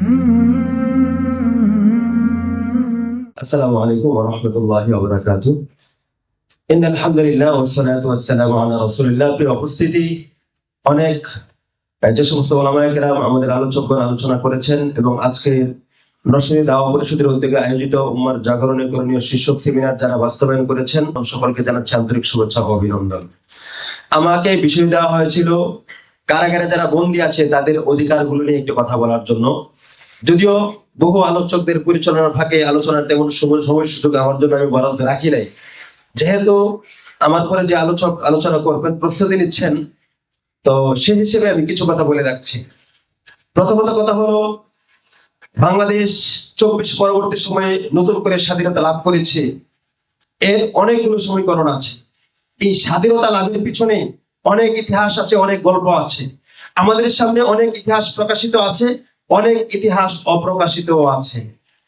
উপস্থিতি, অনেক যে সমস্ত ওলামায়ে আমাদের আলোচনা করেছেন এবং আজকে রসনী দাওয়া পরিষদের উদ্যোগে আয়োজিত উম্মার জাগরণে করণীয় শীর্ষক সেমিনার যারা বাস্তবায়ন করেছেন, সকলকে জানাচ্ছি আন্তরিক শুভেচ্ছা ও অভিনন্দন। আমাকে বিষয় দেওয়া হয়েছিল, কারাগারে যারা বন্দী আছে তাদের অধিকারগুলো নিয়ে একটি কথা বলার জন্য। যদিও বহু আলোচকদের পরিচালনার ফাঁকে আলোচনার তেমন সময় সময় সুযোগ আমার জন্য আমি বরাদ্দ রাখি নাই। যেহেতু আমার পরে যে আলোচক আলোচনা করবেন, প্রস্তুতি নিচ্ছেন, তো সে হিসেবে আমি কিছু কথা বলে রাখছি। প্রথমত কথা হলো, বাংলাদেশ চব্বিশ পরবর্তী সময়ে নতুন করে স্বাধীনতা লাভ করেছে। এর অনেকগুলো সমীকরণ আছে। এই স্বাধীনতা লাভের পিছনে অনেক ইতিহাস আছে, অনেক গল্প আছে। আমাদের সামনে অনেক ইতিহাস প্রকাশিত আছে। অনেক ইতিহাস অপ্রকাশিতও আছে।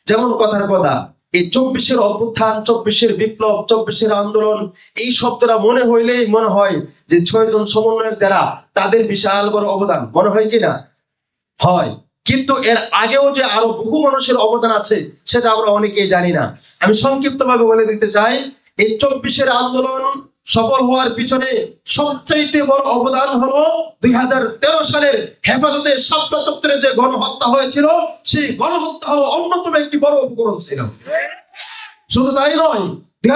যেমন কথার কথা, এই চব্বিশের অভ্যুত্থান, চব্বিশের বিপ্লব, চব্বিশের আন্দোলন, এই শব্দটা মনে হইলেই মনে হয় যে ছয়জন সমন্বয়ক যারা, তাদের বিশাল বড় অবদান। মনে হয় কিনা হয়। কিন্তু এর আগেও যে আরও বহু মানুষের অবদান আছে, সেটা আমরা অনেকেই জানি না। আমি সংক্ষিপ্তভাবে বলে দিতে চাই, এই চব্বিশের আন্দোলন সফল হওয়ার পিছনে সবচাইতে বড় অবদান হলো দুই সালের হেফাজতে শাপলা চত্বরে যে গণহত্যা হয়েছিল, সেই গণহত্যা হলো অন্যতম একটি বড় উপকরণ ছিল। শুধু তাই নয়, দুই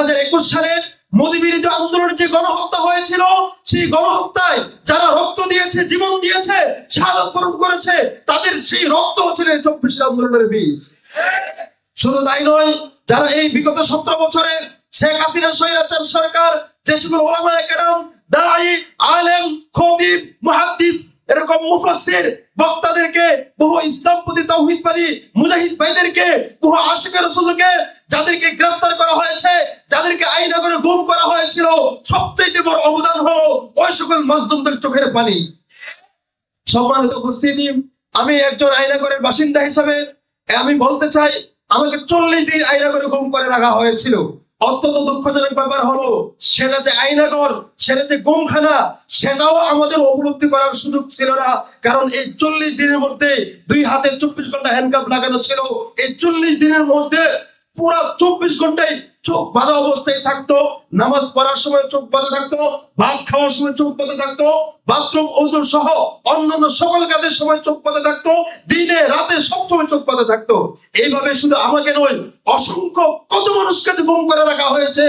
সালে মোদী বিরোধী আন্দোলনের যে গণহত্যা হয়েছিল, সেই গণহত্যায় যারা রক্ত দিয়েছে, জীবন দিয়েছে, শাহাদত বরণ করেছে, তাদের সেই রক্ত ছিল চব্বিশ আন্দোলনের বীজ। শুধু তাই নয়, যারা এই বিগত সতেরো বছরে শেখ হাসিনা স্বৈরাচার সরকার যে সকল কেরাম, দায়ী, আলেম, খতিব, মুহাদ্দিস, এরকম মুফাসসির বক্তাদেরকে, বহু ইসলামপন্থী তাওহীদবাদী মুজাহিদ ভাইদেরকে, বহু আশিকের রাসূলকে যাদেরকে গ্রেফতার করা হয়েছে, যাদেরকে আইনা করে গুম করা হয়েছিল সবচেয়ে বড় অবদান হলো ওই সকল মাজলুমদের চোখের পানি। সম্মানিত উপস্থিতি, আমি একজন আইনাগরের বাসিন্দা হিসাবে, আমি বলতে চাই, আমাকে চল্লিশ দিন আইনাগরে গুম করে রাখা হয়েছিল। অত্যন্ত দুঃখজনক ব্যাপার হলো, সেটা যে আইনাগর সেটা যে গুমখানা, সেটাও আমাদের উপলব্ধি করার সুযোগ ছিল না। কারণ এই চল্লিশ দিনের মধ্যে দুই হাতে চব্বিশ ঘণ্টা হ্যান্ডকাপ লাগানো ছিল। এই চল্লিশ দিনের মধ্যে পুরা চব্বিশ ঘন্টায় চোখ বাঁধা অবস্থায় থাকতো, নামাজ পড়ার সময় চোখ বাঁধা থাকতো, ভাত খাওয়ার সময় চোখ বাঁধা থাকতো বাথরুম ওজুর সহ অন্যান্য সকল কাজের সময় চোখ বাঁধা থাকতো, দিনে, রাতে সব সময় চোখ বাঁধা থাকতো। এইভাবে শুধু আমাকে নয়, অসংখ্য কত মানুষকে যে গুম করে রাখা হয়েছে,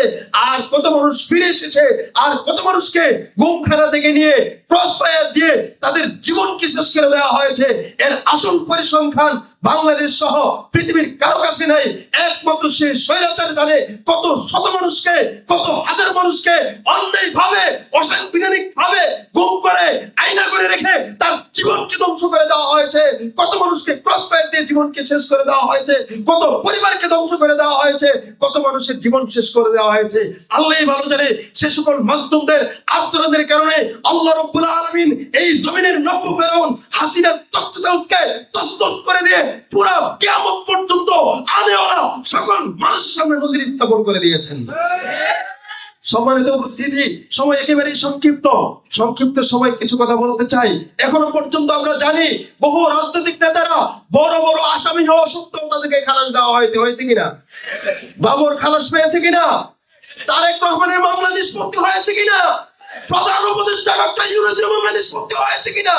আর কত মানুষ ফিরে এসেছে, আর কত মানুষকে গুমখানা থেকে নিয়ে প্রশ্রয় দিয়ে তাদের জীবনকে শেষ করে দেওয়া হয়েছে। এর আসল পরিসংখ্যান বাংলাদেশ সহ পৃথিবীর কারও কাছে নাই। একমাত্র সে স্বৈরাচার জানে কত শত মানুষকে, কত হাজার মানুষকে অন্যায় ভাবে অসাংবিধানিক ভাবে গুম করে আইনা করে রেখে তার জীবনকে ধ্বংস করে দেওয়া হয়েছে। কত মানুষকে ক্রস ফায়ার দিয়ে জীবনকে শেষ করে দেওয়া হয়েছে। কত পরিবারকে ধ্বংস করে দেওয়া হয়েছে। কত মানুষের জীবন শেষ করে দেওয়া হয়েছে। আল্লাহ ভালো জানে সে সকল মাধ্যমদের আন্দোলনের কারণে আল্লাহ রব্বুল আলামিন এই জমিনের নব্য ফেরাউন হাসিনার তত্ত্বকে তস্তস করে দিয়ে পুরো কিয়ামত পর্যন্ত আনেওয়ালা সকল মানুষের সামনে নজির স্থাপন করে দিয়েছেন। সম্মানিত উপস্থিতি, সময় একেবারেই সংক্ষিপ্ত। সংক্ষিপ্ত সময় কিছু কথা বলতে চাই। এখনও পর্যন্ত আমরা জানি বহু রাজনৈতিক নেতারা বড় বড় আসামি হওয়া সত্ত্বেও তাদেরকে খালাস দেওয়া হয়েছে হয়েছে কিনা? বাবর খালাস পেয়েছে কিনা? তারেক রহমানের মামলা নিষ্পত্তি হয়েছে কিনা? প্রধান উপদেষ্টা ডক্টর ইউনুসের মামলা নিষ্পত্তি হয়েছে কিনা?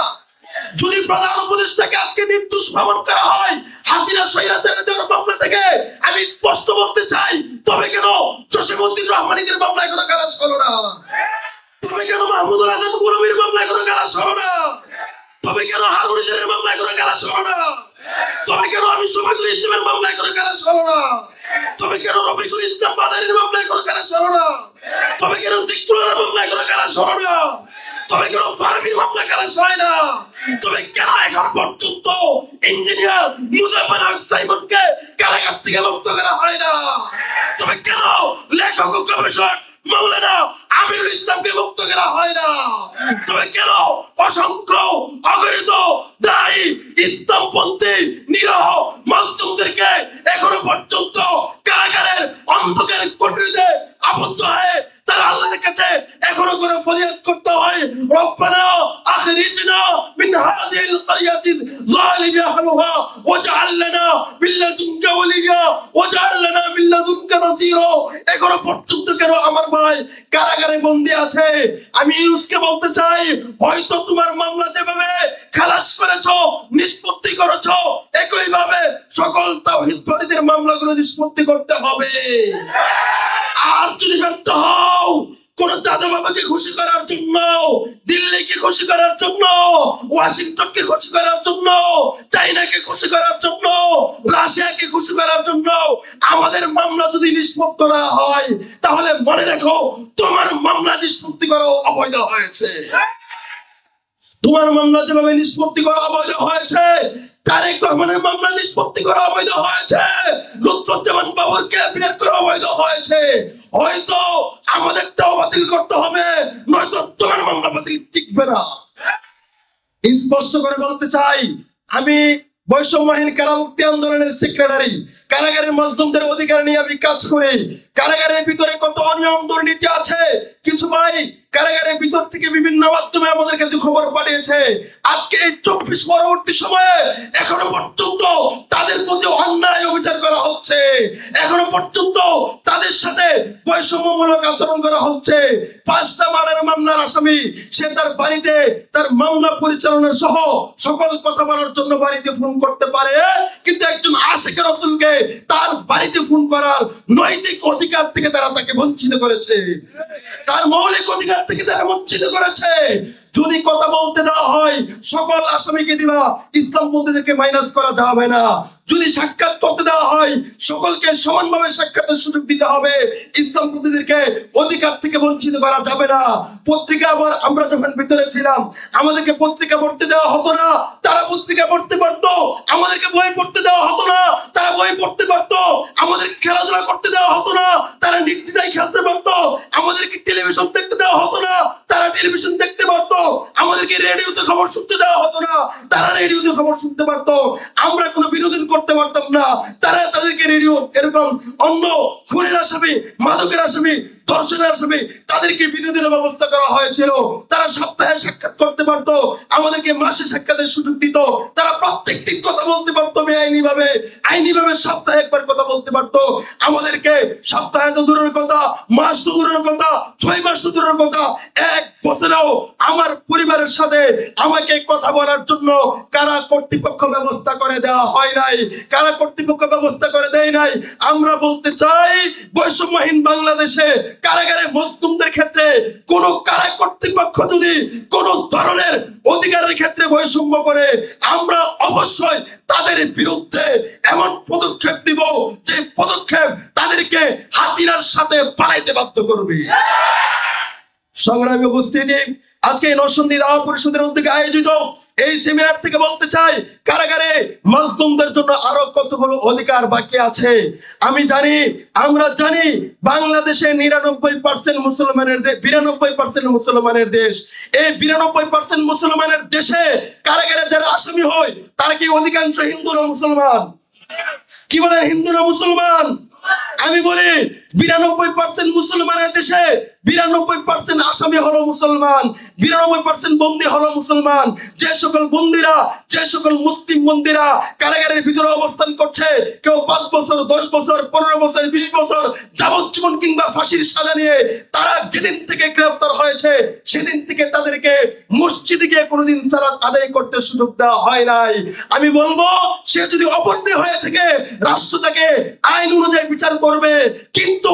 যদি প্রধান উপদেষ্টাকে আজকে নির্দোষ প্রমাণ করা হয়, হাসিনা সৈরাচারের দেওয়ার মামলা থেকে আমি স্পষ্ট বলতে চাই, তবে কেন জসিমুদ্দিন রহমানীদের মামলা এখনও খালাস হলো না? তবে কেন মাহমুদুল হাসান গুরমির মামলা এখনও খালাস হলো না? তবে কেন হারুন ইসলামের মামলা এখনও খালাস হলো না? তবে কেন আমি সমাজুল ইসলামের মামলা এখনও খালাস হলো না? তবে কেন রফিকুল ইসলাম বাদারির মামলা এখনও খালাস হলো না? তবে কেন দিকুলের মামলা এখনও খালাস হলো না? তবে কেন ফার্মির মামলা খালাস হয় না। তবে কেন এখন পর্যন্ত ইঞ্জিনিয়ার মুজাফর সাইমনকে কারাগার থেকে মুক্ত করা হয় না? তবে কেন লেখক ও গবেষক মাওলানা আমিরুল ইসলামকে মুক্ত করা হয় না? তবে কেন অসংখ্য অগণিত দায়ী ইসলামপন্থী নিরহ মাসুমদেরকে এখনও পর্যন্ত কারাগারের অন্ধকার কুঠরিতে আবদ্ধ হয়ে তারা আল্লাহর কাছে এখনও করে ফরিয়াদ করতে হয়। রব্বানা আখরিজনা মিন হাযিহিল ক্বরিয়াতিল যালিমি আহলুহা ওয়াজআল লানা মিন লাদুনকা ওয়ালিয়া ওয়াজআল লানা মিন লাদুনকা নাসীরা। এখনও পর্যন্ত কেন আমার ভাই কারাগারে বন্দী আছে। আমি ইউসকে বলতে চাই, হয়তো তোমার মামলা যেভাবে খালাস করেছ, নিষ্পত্তি করেছ একই ভাবে সকল তাওহীদবাদীদের মামলাগুলো নিষ্পত্তি করতে হবে। আর যদি ব্যর্থ হও কোন দাদা বাবাকে খুশি করার জন্য, দিল্লিকে খুশি করার জন্য, ওয়াশিংটনকে খুশি করার জন্য চাইনাকে খুশি করার জন্য, রাশিয়াকে খুশি করার জন্য আমাদের মামলা যদি নিষ্পত্তি না হয়, তাহলে মনে রাখো তোমার মামলা নিষ্পত্তি করা অবৈধ হয়েছে। তোমার মামলা যেভাবে নিষ্পত্তি করা অবৈধ হয়েছে, তারেক রহমানের মামলা নিষ্পত্তি করা অবৈধ হয়েছে, লুৎফুজ্জামান বাবরকে বিয়ে করা অবৈধ হয়েছে। হয়তো আমাদেরটাও বাতিল করতে হবে, নয়তো তোমার মামলা বাতিল টিকবে না। স্পষ্ট করে বলতে চাই, আমি বৈষম্যহীন কারামুক্তি আন্দোলনের সেক্রেটারি কারাগারের মজদুমদের অধিকার নিয়ে আমি কাজ করি। কারাগারের ভিতরে কত অনিয়ম দুর্নীতি আছে, কিছু ভাই কারাগারের ভিতর থেকে বিভিন্ন মাধ্যমে আমাদের কাছে খবর পাঠিয়েছে, আজকে এই চব্বিশ পরবর্তী সময়ে এখনও পর্যন্ত তাদের প্রতি অন্যায় অবিচার করা হচ্ছে। এখনও পর্যন্ত তাদের সাথে বৈষম্যমূলক আচরণ করা হচ্ছে। পাঁচটা মার্ডার মামলার আসামি, সে তার বাড়িতে তার মামলা পরিচালনা সহ সকল কথা বলার জন্য বাড়িতে ফোন করতে পারে। কিন্তু একজন আশেকের রসুলকে তার বাড়িতে করার নৈতিক অধিকার থেকে তারা তাকে বঞ্চিত করেছে। তার মৌলিক অধিকার থেকে তারা বঞ্চিত করেছে। যদি কথা বলতে দেওয়া হয়, সকল আসামিকে দিবা। ইসলাম বন্ধুদেরকে মাইনাস করা যাবে না। যদি সাক্ষাৎ করতে দেওয়া হয়, সকলকে সমানভাবে সাক্ষাতের সুযোগ দিতে হবে। ইসলাম বন্ধুদেরকে অধিকার থেকে বঞ্চিত করা যাবে না। পত্রিকা আবার আমরা যখন ভিতরে ছিলাম, আমাদেরকে পত্রিকা পড়তে দেওয়া হতো না। তারা পত্রিকা পড়তে পারতো, আমাদেরকে বই পড়তে দেওয়া হতো না। তারা বই পড়তে পারতো, আমাদেরকে খেলাধুলা করতে দেওয়া হতো না। তারা নির্দিদায় খেলতে পারতো, আমাদেরকে টেলিভিশন দেখতে দেওয়া হতো না। তারা টেলিভিশন দেখতে পারতো, আমাদেরকে রেডিওতে খবর শুনতে দেওয়া হতো না। তারা রেডিওতে খবর শুনতে পারতো। আমরা কোনো বিনোদন করতে পারতাম না। তারা তাদেরকে রেডিও এরকম অন্য খুনের আসামি মাদকের আসামি ধর্ষণের আসামি, তাদেরকে বিনোদনের ব্যবস্থা করা হয়েছিল। তারা সপ্তাহে সাক্ষাৎ করতে পারতো, আমাদেরকে মাসে সাক্ষাতের সুযোগ দিত। তারা প্রত্যেক দিন কথা বলতে পারতো ভাবে আইনি ভাবে সপ্তাহে একবার কথা বলতে পারতো। আমাদেরকে সপ্তাহে তো দূরের কথা, মাস তো দূরের কথা, ছয় মাস তো দূরের কথা। এক বছরেও আমার পরিবারের সাথে আমাকে কথা বলার জন্য কারা কর্তৃপক্ষ ব্যবস্থা করে দেওয়া হয় নাই, কারা কর্তৃপক্ষ ব্যবস্থা করে দেয় নাই, আমরা বলতে চাই বৈষম্যহীন বাংলাদেশে কারাগারে মজদুমদের ক্ষেত্রে, কোন কারা কর্তৃপক্ষ যদি কোন ধরনের অধিকারের ক্ষেত্রে বৈষম্য করে, আমরা অবশ্যই তাদের বিরুদ্ধে এমন পদক্ষেপ নিব যে পদক্ষেপ তাদেরকে হাতিরার সাথে পালাইতে বাধ্য করবে। সংগ্রামী উপস্থিতি, আজকে নরসন্দী দাওয়া পরিষদের উদ্যোগে আয়োজিত এই সেমিনার থেকে বলতে চাই, কারাগারে মজদুমদের জন্য আরও কতগুলো অধিকার বাকি আছে? আমি জানি, আমরা জানি বাংলাদেশে নিরানব্বই পার্সেন্ট মুসলমানের দেশ বিরানব্বই পার্সেন্ট মুসলমানের দেশ। এই বিরানব্বই পার্সেন্ট মুসলমানের দেশে কারাগারে যারা আসামি হয়, তারা কি অধিকাংশ হিন্দু না মুসলমান? কি বলেন, হিন্দু না মুসলমান? আমি বলি, বিরানব্বই পার্সেন্ট মুসলমানের দেশে বিরানব্বই পার্সেন্ট আসামি হলো মুসলমান, বিরানব্বই পার্সেন্ট বন্দি হলো মুসলমান। যে সকল বন্দিরা, যে সকল মুসলিম বন্দিরা কারাগারের ভিতরে অবস্থান করছে, কেউ পাঁচ বছর, দশ বছর, পনেরো বছর, বিশ বছর যাবজ্জীবন কিংবা ফাঁসির সাজা নিয়ে তারা যেদিন থেকে গ্রেফতার হয়েছে, সেদিন থেকে তাদেরকে মসজিদে গিয়ে কোনোদিন সালাত আদায় করতে সুযোগ দেওয়া হয় নাই। আমি বলব, সে যদি অপরাধী হয়ে থাকে, রাষ্ট্র তাকে আইন অনুযায়ী বিচার করবে, কিন্তু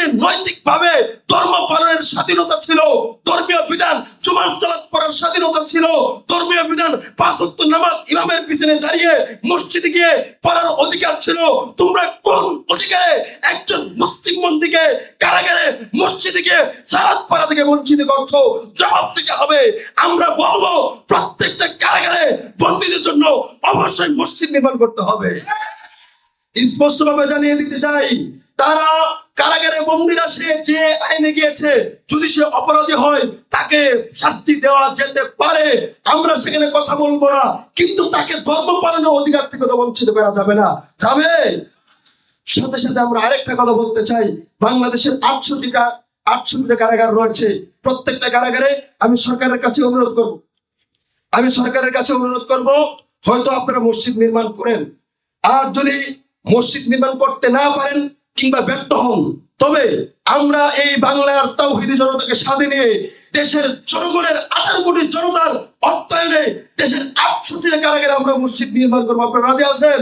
তার যে নৈতিক ভাবে ধর্ম পালনের স্বাধীনতা ছিল, ধর্মীয় বিধান জুমার সালাত পড়ার স্বাধীনতা ছিল, ধর্মীয় বিধান পাঁচ নামাজ ইমামের পিছনে দাঁড়িয়ে মসজিদে গিয়ে পড়ার অধিকার ছিল। তোমরা কোন অধিকারে একজন মুসলিম মন্দিকে কারাগারে, মসজিদে গিয়ে সালাত পড়া থেকে বঞ্চিত করছ? জবাব দিতে হবে। আমরা বলব, প্রত্যেকটা কারাগারে বন্দীদের জন্য অবশ্যই মসজিদ নির্মাণ করতে হবে। স্পষ্টভাবে জানিয়ে দিতে চাই, তারা বন্দীরা সে যে আইনে গিয়েছে, যদি সে অপরাধী হয়, তাকে শাস্তি দেওয়া যেতে পারে। আমরা সেখানে কথা বলব না, কিন্তু তাকে ধর্ম পালনের অধিকার থেকে তো বঞ্চিত করা যাবে না। যাবে? সাথে সাথে আমরা আরেকটা কথা বলতে চাই। বাংলাদেশের আটষট্টিটা আটষট্টিটা কারাগার রয়েছে। প্রত্যেকটা কারাগারে আমি সরকারের কাছে অনুরোধ করব। আমি সরকারের কাছে অনুরোধ করব, হয়তো আপনারা মসজিদ নির্মাণ করেন। আর যদি মসজিদ নির্মাণ করতে না পারেন কিংবা ব্যর্থ হন। তবে আমরা এই বাংলার তৌহিদি জনতাকে সাথে নিয়ে দেশের জনগণের আঠারো কোটি জনতার অর্থায়নে দেশের আটষট্টি কারাগারে আমরা মসজিদ নির্মাণ করব। আপনারা রাজি আছেন?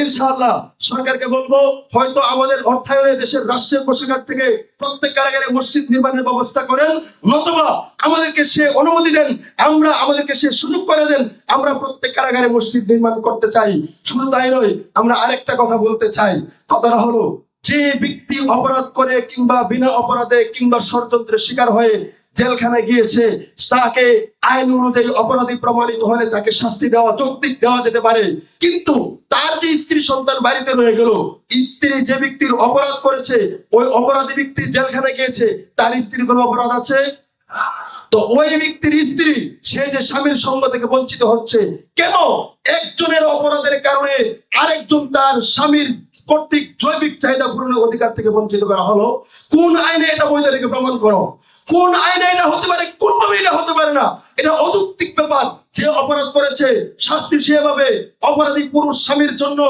ইনশাআল্লাহ। সরকারকে বলব, হয়তো আমাদের অর্থায়নে দেশের রাষ্ট্রীয় কোষাগার থেকে প্রত্যেক কারাগারে মসজিদ নির্মাণের ব্যবস্থা করেন, নতুবা আমাদেরকে সে অনুমতি দেন, আমরা আমাদেরকে সে সুযোগ করে দেন, আমরা প্রত্যেক কারাগারে মসজিদ নির্মাণ করতে চাই। শুধু তাই নয়, আমরা আরেকটা কথা বলতে চাই। কথাটা হলো যে ব্যক্তি অপরাধ করে কিংবা বিনা অপরাধে কিংবা ষড়যন্ত্রের শিকার হয়ে জেলখানায় গিয়েছে, তাকে আইন অনুযায়ী অপরাধী প্রমাণিত হলে তাকে শাস্তি দেওয়া, যৌক্তিক দেওয়া যেতে পারে। কিন্তু তার যে স্ত্রী সন্তান বাড়িতে রয়ে গেল, স্ত্রী যে ব্যক্তির অপরাধ করেছে, ওই অপরাধী ব্যক্তি জেলখানায় গিয়েছে, তার স্ত্রীর কোনো অপরাধ আছে? তো ওই ব্যক্তির স্ত্রী, সে যে স্বামীর সঙ্গ থেকে বঞ্চিত হচ্ছে, কেন একজনের অপরাধের কারণে আরেকজন তার স্বামীর কর্তৃক জৈবিক চাহিদা পূরণের অধিকার থেকে বঞ্চিত করা হলো। কোন আইনে এটা বৈধ রেখে প্রমাণ করো। কোন আইনে এটা হতে পারে কোনভাবে এটা হতে পারে না। এটা অযৌক্তিক ব্যাপার যে অপরাধ করেছে শাস্তি সেভাবে অপরাধী পুরুষ স্বামীর জন্য,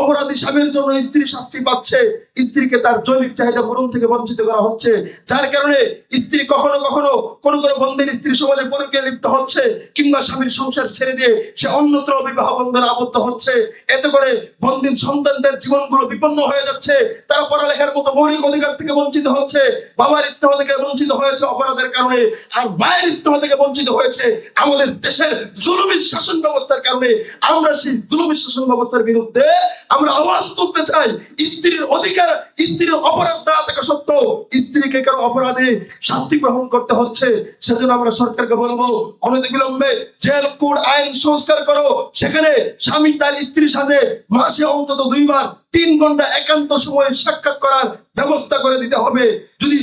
অপরাধী স্বামীর জন্য স্ত্রী শাস্তি পাচ্ছে। স্ত্রীকে তার জৈবিক চাহিদা পূরণ থেকে বঞ্চিত করা হচ্ছে, যার কারণে স্ত্রী কখনো কখনো কোন কোন বন্ধের স্ত্রী সমাজে পরকে লিপ্ত হচ্ছে, কিংবা স্বামীর সংসার ছেড়ে দিয়ে সে অন্যত্র বিবাহ বন্ধনে আবদ্ধ হচ্ছে। এতে করে বন্দিন সন্তানদের জীবনগুলো বিপন্ন হয়ে যাচ্ছে, তারা পড়ালেখার মতো মৌলিক অধিকার থেকে বঞ্চিত হচ্ছে, বাবার স্নেহ থেকে বঞ্চিত হয়েছে অপরাধের কারণে, আর মায়ের স্নেহ থেকে বঞ্চিত হয়েছে আমাদের দেশের জুলুমি শাসন ব্যবস্থার কারণে। আমরা সেই জুলুমি শাসন ব্যবস্থার বিরুদ্ধে আমরা আওয়াজ তুলতে চাই, স্ত্রীর অধিকার স্ত্রীর অপরাধ না থাকা সত্ত্বেও স্ত্রীকে কারও অপরাধে শাস্তি গ্রহণ করতে হচ্ছে? সেজন্য আমরা সরকারকে বলব অনতিবিলম্বে জেল, কোড, আইন সংস্কার করো। সেখানে স্বামী তার স্ত্রীর সাথে মাসে অন্তত দুইবার তিন ঘণ্টা একান্ত সময় সাক্ষাৎ করার ব্যবস্থা করে দিতে হবে। যদি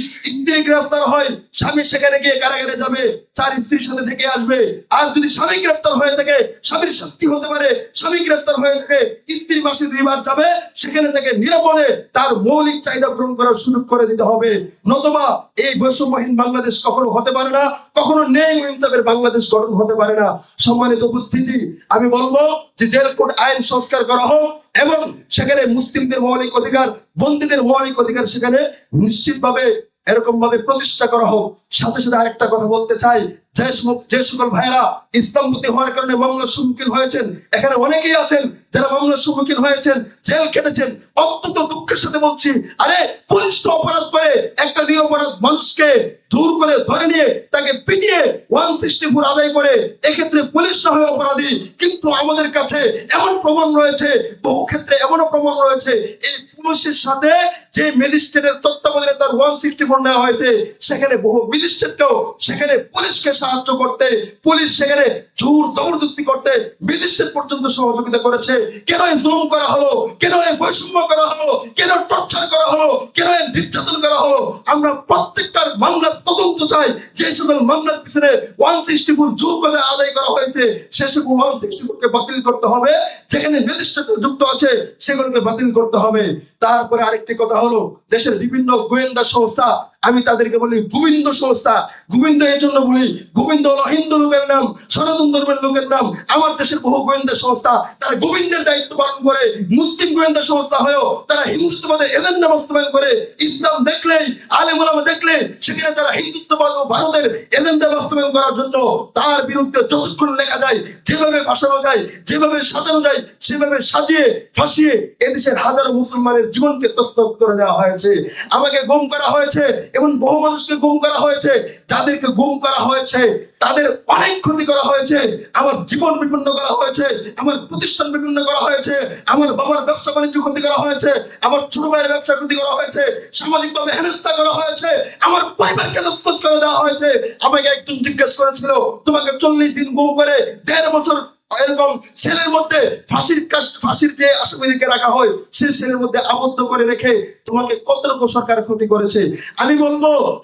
স্ত্রী গ্রেফতার হয়, স্বামী সেখানে গিয়ে কারাগারে যাবে, তার স্ত্রীর সাথে থেকে আসবে। আর যদি স্বামী গ্রেফতার হয়ে থাকে, স্বামীর শাস্তি হতে পারে। স্বামী গ্রেফতার হয়ে থাকে স্ত্রী মাসে দুইবার যাবে, সেখানে থেকে নিরাপদে তার মৌলিক চাহিদা পূরণ করার সুযোগ করে দিতে হবে। নতুবা এই বৈষম্যহীন বাংলাদেশ কখনো হতে পারে না, কখনো নেই ইনসাফের বাংলাদেশ গঠন হতে পারে না। সম্মানিত উপস্থিতি, আমি বলব যে জেল কোড আইন সংস্কার করা হোক এবং সেখানে মুসলিমদের মৌলিক অধিকার, বন্দীদের মৌলিক অধিকার সেখানে নিশ্চিতভাবে এরকম ভাবে প্রতিষ্ঠা করা হোক। সাথে সাথে আরেকটা কথা বলতে চাই। যে যে সকল ভাইরা ইসলামপতি হওয়ার কারণে মামলার সম্মুখীন হয়েছেন, এখানে অনেকেই আছেন যারা মামলার সম্মুখীন হয়েছেন, জেল কেটেছেন অত্যন্ত দুঃখের সাথে বলছি, আরে পুলিশ তো অপরাধ করে, একটা নিরপরাধ মানুষকে দূর করে, ধরে নিয়ে তাকে পিটিয়ে ওয়ান সিক্সটি ফোর আদায় করে, এক্ষেত্রে পুলিশ না হয় অপরাধী। কিন্তু আমাদের কাছে এমন প্রমাণ রয়েছে, বহু ক্ষেত্রে এমনও প্রমাণ রয়েছে, এই পুলিশের সাথে যে ম্যাজিস্ট্রেটের তত্ত্বাবধানে তার ওয়ান সিক্সটি ফোর নেওয়া হয়েছে, সেখানে বহু ম্যাজিস্ট্রেটকেও, সেখানে পুলিশকে সাহায্য করতে, পুলিশ সেখানে জোর জবরদস্তি করতে ম্যাজিস্ট্রেট পর্যন্ত সহযোগিতা করেছে। কেন এই জুলুম করা হলো? কেন এই বৈষম্য করা হলো? কেন টর্চার করা হলো? কেন এই নির্যাতন করা হলো? আমরা প্রত্যেকটার মামলার তদন্ত চাই। যে সকল মামলার পিছনে ওয়ান সিক্সটি ফোর জোর করে আদায় করা হয়েছে, সে সকল ওয়ান সিক্সটি ফোরকে বাতিল করতে হবে। যেখানে ম্যাজিস্ট্রেট যুক্ত আছে, সেগুলোকে বাতিল করতে হবে। তারপরে আরেকটি কথা হলো, দেশের বিভিন্ন গোয়েন্দা সংস্থা আমি তাদেরকে বলি, গোবিন্দ সংস্থা, গোবিন্দ এই জন্য বলি, গোবিন্দ হলো হিন্দু লোকের নাম, সনাতন ধর্মের লোকের নাম। আমার দেশের বহু গোয়েন্দা সংস্থা, তারা গোবিন্দের দায়িত্ব পালন করে, মুসলিম গোয়েন্দা সংস্থা হয়েও তারা হিন্দুত্ববাদের এজেন্ডা বাস্তবায়ন করে, ইসলাম দেখলেই, আলেম ওলামা দেখলে সেখানে তারা হিন্দুত্ববাদ ও ভারতের এজেন্ডা বাস্তবায়ন করার জন্য তার বিরুদ্ধে যতক্ষণ লেখা যায়, যেভাবে ফাঁসানো যায়, যেভাবে সাজানো যায়, সেভাবে সাজিয়ে, ফাঁসিয়ে এদেশের হাজারো মুসলমানের জীবনকে তস্তক করে দেওয়া হয়েছে। আমাকে গুম করা হয়েছে এবং বহু মানুষকে গুম করা হয়েছে, যাদেরকে গুম করা হয়েছে, তাদের অনেক ক্ষতি করা হয়েছে, আমার জীবন বিপন্ন করা হয়েছে, আমার প্রতিষ্ঠান বিপন্ন করা হয়েছে, আমার বাবার ব্যবসা বাণিজ্য ক্ষতি করা হয়েছে, আমার ছোট ভাইয়ের ব্যবসা ক্ষতি করা হয়েছে, সামাজিকভাবে হেনস্থা করা হয়েছে, আমার পরিবারকে দস্তক করে দেওয়া হয়েছে। আমাকে একজন জিজ্ঞেস করেছিল, তোমাকে চল্লিশ দিন গুম করে দেড় বছর এরকম সেলের মধ্যে ফাঁসির ফাঁসির যে আসামিদেরকে রাখা হয়, সেই সেলের মধ্যে আবদ্ধ করে রেখে তোমাকে কতটুকু সরকার ক্ষতি করেছে? আমি বলব,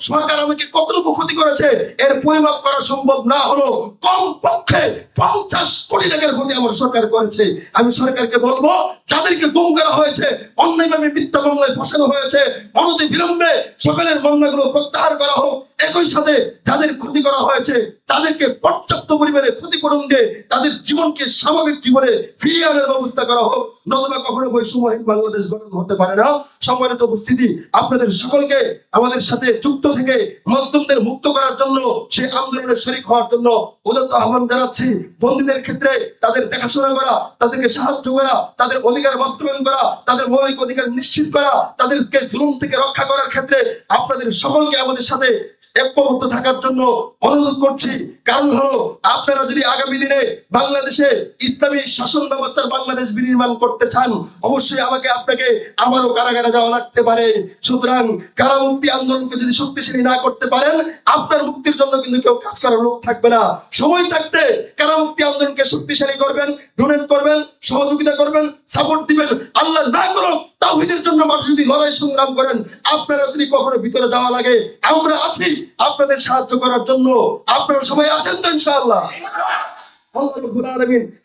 সরকার আমাকে কতটুকু ক্ষতি করেছে? এর পরিমাপ করা সম্ভব না হলো কম পক্ষে পঞ্চাশ কোটি টাকার ক্ষতি আমার সরকার করেছে। আমি সরকারকে বলব, যাদেরকে গুম করা হয়েছে, অন্যায়ভাবে মিথ্যা মামলায় ফাঁসানো হয়েছে, অনতি বিলম্বে সকলের মামলাগুলো প্রত্যাহার করা হোক। একই সাথে যাদের ক্ষতি করা হয়েছে, তাদেরকে পর্যাপ্ত পরিমাণে ক্ষতিপূরণ দিয়ে তাদের জীবনকে স্বাভাবিক জীবনে ফিরিয়ে আনার ব্যবস্থা করা হোক। নতুবা কখনো বৈষম্যহীন বাংলাদেশ গঠন হতে পারে না। সম্মানিত উপস্থিতি, আপনাদের সকলকে আমাদের সাথে যুক্ত থেকে মজদুমদের মুক্ত করার জন্য, সেই আন্দোলনে শরিক হওয়ার জন্য উদত্ত আহ্বান জানাচ্ছি। বন্দীদের ক্ষেত্রে তাদের দেখাশোনা করা, তাদেরকে সাহায্য করা, তাদের অধিকার বাস্তবায়ন করা, তাদের মৌলিক অধিকার নিশ্চিত করা, তাদেরকে জুলুম থেকে রক্ষা করার ক্ষেত্রে আপনাদের সকলকে আমাদের সাথে ঐক্যবদ্ধ থাকার জন্য অনুরোধ করছি। কারণ হলো, আপনারা যদি আগামী দিনে বাংলাদেশে ইসলামী শাসন ব্যবস্থার বাংলাদেশ বিনির্মাণ করতে চান, অবশ্যই আমাকে আপনাকে আমারও কারাগারে যাওয়া লাগতে পারে। সুতরাং কারামুক্তি আন্দোলনকে যদি শক্তিশালী না করতে পারেন, আপনার মুক্তির জন্য কিন্তু কেউ কাজ করার লোক থাকবে না। সময় থাকতে কারামুক্তি আন্দোলনকে শক্তিশালী করবেন ডোনেট করবেন, সহযোগিতা করবেন সাপোর্ট দিবেন, আল্লাহ না করুক, তাওহীদের জন্য মানুষ যদি লড়াই সংগ্রাম করেন, আপনারা যদি কখনো ভিতরে যাওয়া লাগে, আমরা আছি আপনাদের সাহায্য করার জন্য। আপনারা সবাই আছেন তো ইনশাআল্লাহ?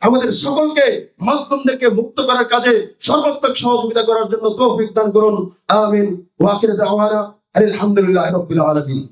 আমাদের সকলকে মাসলুমদেরকে মুক্ত করার কাজে সর্বাত্মক সহযোগিতা করার জন্য তৌফিক দান করুন। আমিন। ওয়াকির আলহামদুলিল্লাহি আলামিন।